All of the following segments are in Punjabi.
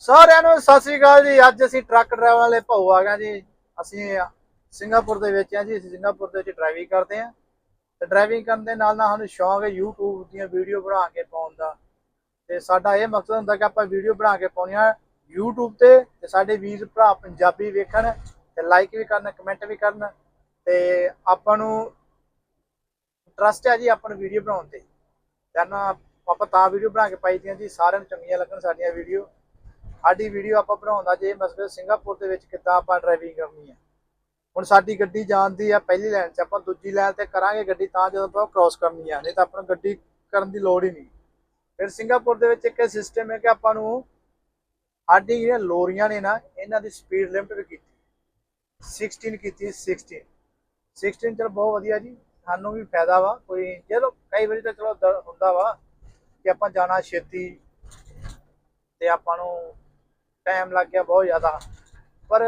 ਸਾਰਿਆਂ ਨੂੰ ਸਤਿ ਸ੍ਰੀ ਅਕਾਲ ਜੀ। ਅੱਜ ਅਸੀਂ ਟਰੱਕ ਡਰਾਈਵਰ ਵਾਲੇ ਭਾਊ ਆ ਗਏ ਜੀ। ਅਸੀਂ ਸਿੰਗਾਪੁਰ ਦੇ ਵਿੱਚ ਆ ਜੀ। ਅਸੀਂ ਸਿੰਗਾਪੁਰ ਦੇ ਵਿੱਚ ਡਰਾਈਵਿੰਗ ਕਰਦੇ ਆ ਤੇ ਡਰਾਈਵਿੰਗ ਕਰਨ ਦੇ ਨਾਲ ਨਾਲ ਸਾਨੂੰ ਸ਼ੌਂਕ ਹੈ YouTube ਦੀਆਂ ਵੀਡੀਓ ਬਣਾ ਕੇ ਪਾਉਣ ਦਾ। ਤੇ ਸਾਡਾ ਇਹ ਮਕਸਦ ਹੁੰਦਾ ਕਿ ਆਪਾਂ ਵੀਡੀਓ ਬਣਾ ਕੇ ਪਾਉਣੀਆਂ YouTube ਤੇ। ਤੇ ਸਾਡੇ ਵੀਰ ਭਰਾ ਪੰਜਾਬੀ ਵੇਖਣ ਤੇ ਲਾਈਕ ਵੀ ਕਰਨ ਕਮੈਂਟ ਵੀ ਕਰਨ। ਤੇ ਆਪਾਂ ਨੂੰ ਇੰਟਰਸਟ ਹੈ ਜੀ ਆਪਾਂ ਨੂੰ ਵੀਡੀਓ ਬਣਾਉਣ ਤੇ। ਕਹਿੰਦਾ ਆਪਾਂ ਤਾਂ ਵੀਡੀਓ ਬਣਾ ਕੇ ਪਾਈ ਦੀਆਂ ਜੀ। ਸਾਰਿਆਂ ਨੂੰ ਚੰਗੀਆਂ ਲੱਗਣ ਸਾਡੀਆਂ ਵੀਡੀਓ ਸਾਡੀ ਵੀਡੀਓ ਆਪਾਂ ਬਣਾਉਂਦਾ ਜੇ ਮਸਲੇ ਸਿੰਗਾਪੁਰ ਦੇ ਵਿੱਚ ਕਿੱਦਾਂ ਆਪਾਂ ਡਰਾਈਵਿੰਗ ਕਰਨੀ ਹੈ। ਹੁਣ ਸਾਡੀ ਗੱਡੀ ਜਾਂਦੀ ਆ ਪਹਿਲੀ ਲਾਈਨ 'ਚ, ਆਪਾਂ ਦੂਜੀ ਲਾਈਨ ਤੇ ਕਰਾਂਗੇ ਗੱਡੀ ਤਾਂ ਜਦੋਂ ਆਪਾਂ ਕ੍ਰਾਸ ਕਰਨੀ ਆ, ਨਹੀਂ ਤਾਂ ਆਪਾਂ ਨੂੰ ਗੱਡੀ ਕਰਨ ਦੀ ਲੋੜ ਹੀ ਨਹੀਂ। ਫਿਰ ਸਿੰਗਾਪੁਰ ਦੇ ਵਿੱਚ ਇੱਕ ਸਿਸਟਮ ਹੈ ਕਿ ਆਪਾਂ ਨੂੰ ਸਾਡੀ ਜਿਹੜੀਆਂ ਲੋਰੀਆਂ ਨੇ ਨਾ, ਇਹਨਾਂ ਦੀ ਸਪੀਡ ਲਿਮਟ ਵੀ ਕੀਤੀ। 16 ਕੀਤੀ 16 16 ਚਲ ਬਹੁਤ ਵਧੀਆ ਜੀ, ਸਾਨੂੰ ਵੀ ਫਾਇਦਾ ਵਾ, ਕੋਈ ਚਲੋ ਕਈ ਵਾਰੀ ਤਾਂ ਚਲੋ ਦਰ- ਹੁੰਦਾ ਵਾ ਕਿ ਆਪਾਂ ਜਾਣਾ ਛੇਤੀ ਤੇ ਆਪਾਂ ਨੂੰ ਟਾਈਮ ਲੱਗ ਗਿਆ ਬਹੁਤ ਜ਼ਿਆਦਾ। ਪਰ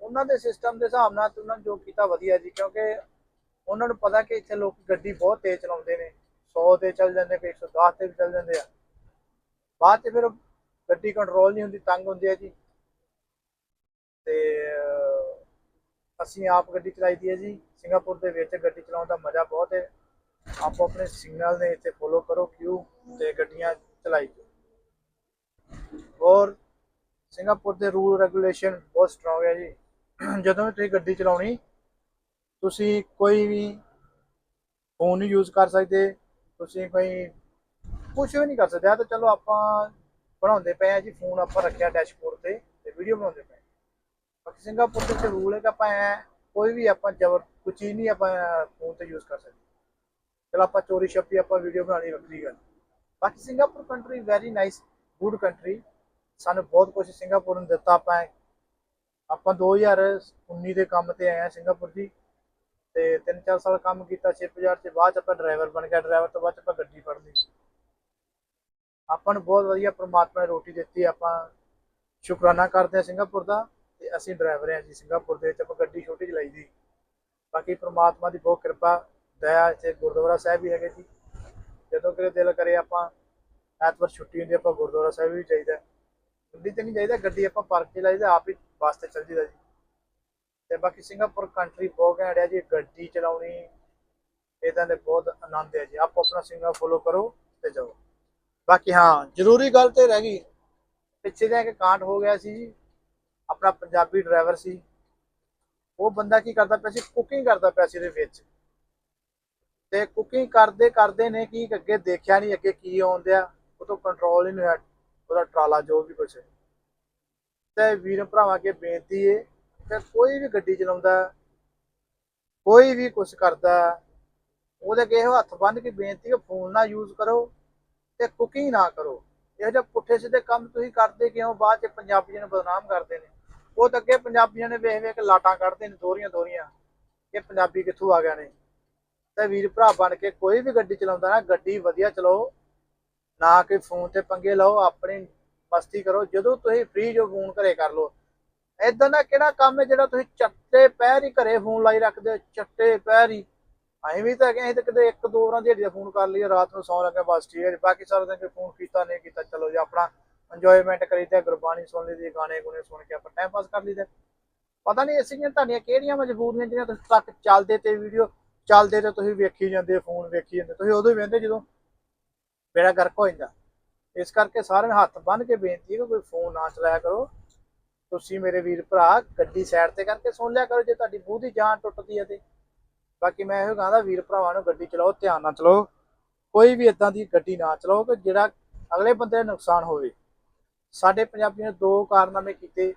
ਉਹਨਾਂ ਦੇ ਸਿਸਟਮ ਦੇ ਹਿਸਾਬ ਨਾਲ ਉਹਨਾਂ ਨੇ ਜੋ ਕੀਤਾ ਵਧੀਆ ਜੀ, ਕਿਉਂਕਿ ਉਹਨਾਂ ਨੂੰ ਪਤਾ ਕਿ ਇੱਥੇ ਲੋਕ ਗੱਡੀ ਬਹੁਤ ਤੇਜ਼ ਚਲਾਉਂਦੇ ਨੇ। 100 ਤੇ ਚੱਲ ਜਾਂਦੇ ਕੋਈ 110 ਤੇ ਵੀ ਚੱਲ ਜਾਂਦੇ ਆ। ਬਾਅਦ ਚ ਫਿਰ ਗੱਡੀ ਕੰਟਰੋਲ ਨਹੀਂ ਹੁੰਦੀ, ਤੰਗ ਹੁੰਦੀ ਹੈ ਜੀ। ਤੇ ਅਸੀਂ ਆਪ ਗੱਡੀ ਚਲਾਈ ਦੀ ਹੈ ਜੀ। ਸਿੰਗਾਪੁਰ ਦੇ ਵਿੱਚ ਗੱਡੀ ਚਲਾਉਣ ਦਾ ਮਜ਼ਾ ਬਹੁਤ ਹੈ। ਆਪੋ ਆਪਣੇ ਸਿਗਨਲ ਨੇ ਇੱਥੇ ਫੋਲੋ ਕਰੋ ਕਿਉ ਤੇ ਗੱਡੀਆਂ ਚਲਾਈ ਜਾਓ। ਔਰ ਸਿੰਗਾਪੁਰ ਦੇ ਰੂਲ ਰੈਗੂਲੇਸ਼ਨ ਬਹੁਤ ਸਟਰੋਂਗ ਹੈ ਜੀ। ਜਦੋਂ ਵੀ ਤੁਸੀਂ ਗੱਡੀ ਚਲਾਉਣੀ, ਤੁਸੀਂ ਕੋਈ ਵੀ ਫੋਨ ਨਹੀਂ ਯੂਜ਼ ਕਰ ਸਕਦੇ, ਤੁਸੀਂ ਕੋਈ ਕੁਝ ਵੀ ਨਹੀਂ ਕਰ ਸਕਦੇ। ਆ ਤਾਂ ਚਲੋ ਆਪਾਂ ਬਣਾਉਂਦੇ ਪਏ ਆ ਜੀ ਫੋਨ ਆਪਾਂ ਰੱਖਿਆ ਡੈਸ਼ਬੋਰਡ ਤੇ ਤੇ ਵੀਡੀਓ ਬਣਾਉਂਦੇ ਪਏ ਬਾਕੀ ਸਿੰਗਾਪੁਰ ਦੇ ਵਿੱਚ ਰੂਲ ਹੈ ਕਿ ਆਪਾਂ ਐਂ, ਕੋਈ ਵੀ ਆਪਾਂ ਜ਼ਬਰ, ਕੋਈ ਚੀਜ਼ ਨਹੀਂ ਆਪਾਂ ਫੋਨ ਤੇ ਯੂਜ਼ ਕਰ ਸਕਦੇ। ਚਲੋ ਆਪਾਂ ਚੋਰੀ ਛੱਪੀ ਆਪਾਂ ਵੀਡੀਓ ਬਣਾਣੀ ਵੱਖਰੀ ਗੱਲ। ਬਾਕੀ Singapore country very nice good country ਸਾਨੂੰ ਬਹੁਤ ਕੁਝ ਸਿੰਗਾਪੁਰ ਨੇ ਦਿੱਤਾ ਆਪਾਂ ਆਪਾਂ 2019 ਦੇ ਕੰਮ ਤੇ ਆਏ ਆ ਸਿੰਗਾਪੁਰ ਦੀ ਤੇ 3-4 ਸਾਲ ਕੰਮ ਕੀਤਾ ਸ਼ਿਪ ਯਾਰਡ ਤੇ ਬਾਅਦ 'ਚ ਆਪਾਂ ਡਰਾਈਵਰ ਬਣ ਗਿਆ ਡਰਾਈਵਰ ਤੋਂ ਬਾਅਦ ਆਪਾਂ ਗੱਡੀ ਫੜ ਲਈ ਆਪਾਂ ਨੂੰ ਬਹੁਤ ਵਧੀਆ ਪ੍ਰਮਾਤਮਾ ਨੇ ਰੋਟੀ ਦਿੱਤੀ। ਆਪਾਂ ਸ਼ੁਕਰਾਨਾ ਕਰਦੇ ਹਾਂ ਸਿੰਗਾਪੁਰ ਦਾ ਤੇ ਅਸੀਂ ਡਰਾਈਵਰ ਹਾਂ ਜੀ। ਸਿੰਗਾਪੁਰ ਦੇ ਵਿੱਚ ਆਪਾਂ ਗੱਡੀ ਛੋਟੀ ਚਲਾਈ ਦੀ। ਬਾਕੀ ਪ੍ਰਮਾਤਮਾ ਦੀ ਬਹੁਤ ਕਿਰਪਾ, ਦਇਆ ਇੱਥੇ ਗੁਰਦੁਆਰਾ ਸਾਹਿਬ ਵੀ ਹੈਗੇ ਜੀ। ਜਦੋਂ ਕਿਤੇ ਦਿਲ ਕਰੇ ਆਪਾਂ, ਐਤਵਾਰ ਛੁੱਟੀ ਹੁੰਦੀ ਆਪਾਂ ਗੁਰਦੁਆਰਾ ਸਾਹਿਬ ਵੀ ਚਾਹੀਦਾ ਗੱਡੀ ਤੇ ਨਹੀਂ ਚਾਹੀਦਾ ਗੱਡੀ ਆਪਾਂ ਪਾਰਕ 'ਚ ਲਾਈਦਾ, ਆਪ ਹੀ ਬੱਸ ਤੇ ਚੱਲ ਜੀਦਾ ਜੀ। ਤੇ ਬਾਕੀ ਸਿੰਗਾਪੁਰ ਕੰਟਰੀ ਬਹੁਤ ਘੈਂਟ ਹੈ ਜੀ, ਗੱਡੀ ਚਲਾਉਣੀ ਇਹਦਾ ਦੇ ਬਹੁਤ ਆਨੰਦ ਹੈ ਜੀ। ਆਪੋ ਆਪਣਾ ਸਿੰਗਾ ਫੋਲੋ ਕਰੋ ਤੇ ਜਾਓ। ਬਾਕੀ ਹਾਂ, ਜ਼ਰੂਰੀ ਗੱਲ ਤੇ ਰਹਿ ਗਈ। ਪਿੱਛੇ ਜਾ ਕੇ ਕਾਂਡ ਹੋ ਗਿਆ ਸੀ ਜੀ, ਆਪਣਾ ਪੰਜਾਬੀ ਡਰਾਈਵਰ ਸੀ। ਉਹ ਬੰਦਾ ਕੀ ਕਰਦਾ ਪਿਆ ਸੀ ਕੁਕਿੰਗ ਕਰਦਾ ਪਿਆ ਸੀ ਇਹਦੇ ਵਿੱਚ। ਤੇ ਕੁਕਿੰਗ ਕਰਦੇ ਕਰਦੇ ਨੇ ਕੀ ਅੱਗੇ ਦੇਖਿਆ ਨਹੀਂ, ਅੱਗੇ ਕੀ ਆਉਂਦਿਆ, ਉਹ ਤੋਂ ਕੰਟਰੋਲ ਹੀ ਨਹੀਂ ਹੋਇਆ। ਉਹਦਾ ਟਰਾਲਾ ਜੋ ਵੀ ਕੁਛ ਤੇ ਵੀਰ ਭਰਾਵਾਂ ਅੱਗੇ ਬੇਨਤੀ ਏ ਕਿ ਕੋਈ ਵੀ ਗੱਡੀ ਚਲਾਉਂਦਾ, ਕੋਈ ਵੀ ਕੁਛ ਕਰਦਾ, ਉਹਦੇ ਅੱਗੇ ਹੱਥ ਬੰਨ ਕੇ ਬੇਨਤੀ ਕਿ ਫੋਨ ਨਾ ਯੂਜ਼ ਕਰੋ ਤੇ ਕੁਕਿੰਗ ਨਾ ਕਰੋ। ਇਹੋ ਜਿਹੇ ਪੁੱਠੇ ਸਿੱਧੇ ਕੰਮ ਤੁਸੀਂ ਕਰਦੇ ਕਿਉਂ? ਬਾਅਦ ਚ ਪੰਜਾਬੀਆਂ ਨੂੰ ਬਦਨਾਮ ਕਰਦੇ ਨੇ। ਉਹ ਤਾਂ ਅੱਗੇ ਪੰਜਾਬੀਆਂ ਨੇ ਵੇਖ ਵੇਖ ਲਾਟਾਂ ਕੱਢਦੇ ਨੇ ਦੋਰੀਆਂ ਦੋਰੀਆਂ ਕਿ ਪੰਜਾਬੀ ਕਿੱਥੋਂ ਆ ਗਿਆ ਨੇ। ਤੇ ਵੀਰ ਭਰਾ ਬਣ ਕੇ ਕੋਈ ਵੀ ਗੱਡੀ ਚਲਾਉਂਦਾ ਨਾ, ਗੱਡੀ ਵਧੀਆ ਚਲਾਓ। ਨਾ ਕਿ ਫੋਨ ਤੇ ਪੰਗੇ ਲਓ, ਆਪਣੀ ਮਸਤੀ ਕਰੋ। ਜਦੋਂ ਤੁਸੀਂ ਫ੍ਰੀ ਜੋ ਫੋਨ ਘਰੇ ਕਰ ਲਓ। ਏਦਾਂ ਦਾ ਕਿਹੜਾ ਕੰਮ ਹੈ ਜਿਹੜਾ ਤੁਸੀਂ ਚੱਟੇ ਪੈਰ ਹੀ ਘਰੇ ਫੋਨ ਲਾਈ ਰੱਖਦੇ ਹੋ? ਚੱਟੇ ਪੈਰ ਹੀ। ਅਸੀਂ ਵੀ ਤਾਂ ਅਸੀਂ ਤਾਂ ਕਿਤੇ ਇੱਕ ਦੋ ਵਾਰਾਂ ਦੀ ਫੋਨ ਕਰ ਲਈਏ, ਰਾਤ ਨੂੰ ਸੌਣ ਲੱਗੇ, ਬਸ ਠੀਕ ਹੈ ਜੀ। ਬਾਕੀ ਸਾਰਾ ਦਿਨ ਫੋਨ ਕੀਤਾ, ਨਹੀਂ ਕੀਤਾ, ਚਲੋ ਜੀ, ਆਪਣਾ ਇੰਜੋਇਮੈਂਟ ਕਰੀਦਾ, ਗੁਰਬਾਣੀ ਸੁਣ ਲਈਦੀ ਗਾਣੇ ਗੁਣੇ ਸੁਣ ਕੇ ਆਪਾਂ ਟਾਈਮ ਪਾਸ ਕਰ ਲਈਦਾ। ਪਤਾ ਨਹੀਂ ਇਸੀਆਂ ਤੁਹਾਡੀਆਂ ਕਿਹੜੀਆਂ ਮਜਬੂਰੀਆਂ ਜਿਹੜੀਆਂ ਤੁਸੀਂ ਤੱਕ ਚੱਲਦੇ ਤੇ ਵੀਡੀਓ, ਚੱਲਦੇ ਤੇ ਤੁਸੀਂ ਵੇਖੀ ਜਾਂਦੇ ਫੋਨ ਵੇਖੀ ਜਾਂਦੇ ਤੁਸੀਂ ਉਦੋਂ ਹੀ ਵੇਖਦੇ ਜਦੋਂ ਬੇੜਾ ਗਰਕ ਹੋ ਜਾਂਦਾ। ਇਸ ਕਰਕੇ ਸਾਰਿਆਂ ਨੂੰ ਹੱਥ ਬੰਨ ਕੇ ਬੇਨਤੀ ਹੈ ਕਿ ਕੋਈ ਫੋਨ ਨਾ ਚਲਾਇਆ ਕਰੋ। ਤੁਸੀਂ ਮੇਰੇ ਵੀਰ ਭਰਾ ਗੱਡੀ ਸਾਈਡ ਤੇ ਕਰਕੇ ਸੁਣ ਲਿਆ ਕਰੋ, ਜੇ ਤੁਹਾਡੀ ਬੂਹ ਦੀ ਜਾਨ ਟੁੱਟਦੀ ਹੈ ਤੇ। ਬਾਕੀ ਮੈਂ ਇਹੋ ਕਹਾਂਦਾ ਵੀਰ ਭਰਾਵਾਂ ਨੂੰ ਗੱਡੀ ਚਲਾਓ, ਧਿਆਨ ਨਾਲ ਚਲਾਓ। ਕੋਈ ਵੀ ਇਦਾਂ ਦੀ ਗੱਡੀ ਨਾ ਚਲਾਓ ਕਿ ਜਿਹੜਾ ਅਗਲੇ ਬੰਦੇ ਨੂੰ ਨੁਕਸਾਨ ਹੋਵੇ। ਸਾਡੇ ਪੰਜਾਬੀਆਂ ਨੇ ਦੋ ਕਾਰਨਾਮੇ ਕੀਤੇ।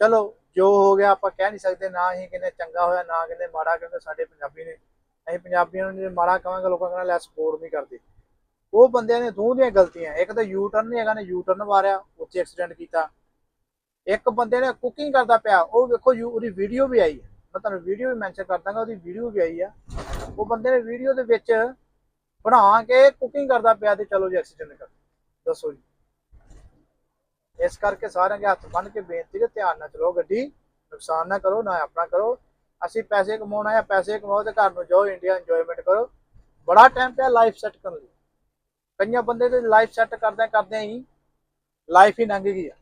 ਚਲੋ, ਜੋ ਹੋ ਗਿਆ ਆਪਾਂ ਕਹਿ ਨਹੀਂ ਸਕਦੇ, ਨਾ ਹੀ ਕਿਨੇ ਚੰਗਾ ਹੋਇਆ, ਨਾ ਕਿਨੇ ਮਾੜਾ ਕਹਿੰਦੇ ਸਾਡੇ ਪੰਜਾਬੀ ਨੇ। ਅਸੀਂ ਪੰਜਾਬੀਆਂ ਨੂੰ ਜੇ ਮਾੜਾ ਕਹਾਂਗੇ, ਲੋਕਾਂ ਕਹਿੰਦਾ ਲੈ ਸਪੋਰਟ ਨਹੀਂ ਕਰਦੇ। ਉਹ ਬੰਦਿਆਂ ਨੇ ਦੋ ਦੀਆਂ ਗਲਤੀਆਂ, ਇੱਕ ਤਾਂ ਯੂ ਟਰਨ ਨਹੀਂ ਹੈਗਾ ਨੇ ਯੂ ਟਰਨ ਮਾਰਿਆ, ਉੱਥੇ ਐਕਸੀਡੈਂਟ ਕੀਤਾ। ਇੱਕ ਬੰਦੇ ਨੇ ਕੁਕਿੰਗ ਕਰਦਾ ਪਿਆ, ਉਹ ਵੇਖੋ ਯੂ, ਉਹਦੀ ਵੀਡੀਓ ਵੀ ਆਈ ਹੈ। ਮੈਂ ਤੁਹਾਨੂੰ ਵੀਡੀਓ ਵੀ ਮੈਂਸ਼ਨ ਕਰ ਦਾਂਗਾ, ਉਹਦੀ ਵੀਡੀਓ ਵੀ ਆਈ ਆ। ਉਹ ਬੰਦੇ ਨੇ ਵੀਡੀਓ ਦੇ ਵਿੱਚ ਬਣਾ ਕੇ ਕੁਕਿੰਗ ਕਰਦਾ ਪਿਆ ਤੇ ਚਲੋ ਜੀ ਐਕਸੀਡੈਂਟ ਕਰ ਦੱਸੋ ਜੀ। ਇਸ ਕਰਕੇ ਸਾਰਿਆਂ ਦੇ ਹੱਥ ਬੰਨ ਕੇ ਬੇਨਤੀ ਹੈ, ਧਿਆਨ ਨਾਲ ਚਲਾਓ ਗੱਡੀ, ਨੁਕਸਾਨ ਨਾ ਕਰੋ, ਨਾ ਆਪਣਾ ਕਰੋ। ਅਸੀਂ ਪੈਸੇ ਕਮਾਉਣਾ ਹੈ ਪੈਸੇ ਕਮਾਓ ਤੇ ਘਰ ਨੂੰ ਜਾਓ ਇੰਡੀਆ ਇੰਜੋਇਮੈਂਟ ਕਰੋ। ਬੜਾ ਟਾਈਮ ਪਿਆ ਲਾਈਫ ਸੈੱਟ ਕਰਨ ਲਈ। ਕਈਆਂ ਬੰਦੇ ਤੇ ਲਾਈਫ ਸੈੱਟ ਕਰਦਿਆਂ ਕਰਦਿਆਂ ਹੀ। ਲਾਈਫ ਹੀ ਲੰਘ ਗਈ ਆ।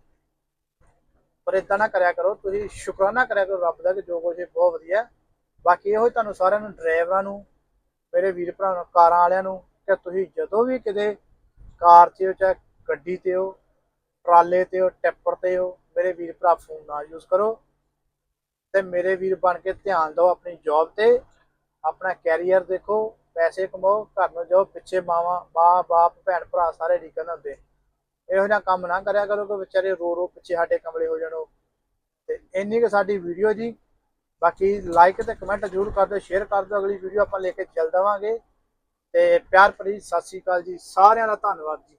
ਪਰ ਇਦਾਂ ਨਾ ਕਰਿਆ ਕਰੋ, ਤੁਸੀਂ ਸ਼ੁਕਰਾਨਾ ਕਰਿਆ ਕਰੋ ਰੱਬ ਦਾ ਕਿ ਜੋ ਕੁਝ ਬਹੁਤ ਵਧੀਆ ਬਾਕੀ ਇਹੋ ਹੀ ਤੁਹਾਨੂੰ ਸਾਰਿਆਂ ਨੂੰ, ਡਰਾਈਵਰਾਂ ਨੂੰ, ਮੇਰੇ ਵੀਰ ਭਰਾ ਨੂੰ, ਕਾਰਾਂ ਵਾਲਿਆਂ ਨੂੰ ਕਿ ਤੁਸੀਂ ਜਦੋਂ ਵੀ ਕਿਤੇ ਕਾਰ 'ਚ ਹੋ ਚਾਹੇ ਗੱਡੀ ਤੇ ਹੋ, ਟਰਾਲੇ ਤੇ ਹੋ, ਟੈਪਰ ਤੇ ਹੋ, ਮੇਰੇ ਵੀਰ ਭਰਾ ਫੋਨ ਨਾ ਯੂਜ਼ ਕਰੋ ਤੇ ਮੇਰੇ ਵੀਰ ਬਣ ਕੇ ਧਿਆਨ ਦਿਓ ਆਪਣੀ ਜੌਬ ਤੇ, ਆਪਣਾ ਕੈਰੀਅਰ ਦੇਖੋ। ਪੈਸੇ ਕਮਾਓ, ਘਰ ਨੂੰ ਜਾਓ, ਪਿੱਛੇ ਮਾਵਾਂ, ਮਾਂ, ਬਾਪ, ਭੈਣ, ਭਰਾ ਸਾਰੇ ਢੀਕਣ ਹੁੰਦੇ। ਇਹੋ ਜਿਹਾ ਕੰਮ ਨਾ ਕਰਿਆ ਕਰੋ ਕਿ ਵਿਚਾਰੇ ਰੋ ਰੋ ਪਿੱਛੇ ਸਾਡੇ ਕਮਲੇ ਹੋ ਜਾਣੋ ਤੇ ਇੰਨੀ ਕੁ ਸਾਡੀ ਵੀਡੀਓ ਜੀ। ਬਾਕੀ ਲਾਈਕ ਤੇ ਕਮੈਂਟ ਜ਼ਰੂਰ ਕਰ ਦਿਓ ਸ਼ੇਅਰ ਕਰ ਦਿਓ। ਅਗਲੀ ਵੀਡੀਓ ਆਪਾਂ ਲੈ ਕੇ ਚੱਲ ਦਵਾਂਗੇ। ਤੇ ਪਿਆਰ ਭਰੀ ਸਤਿ ਸ਼੍ਰੀ ਅਕਾਲ ਜੀ। ਸਾਰਿਆਂ ਦਾ ਧੰਨਵਾਦ ਜੀ।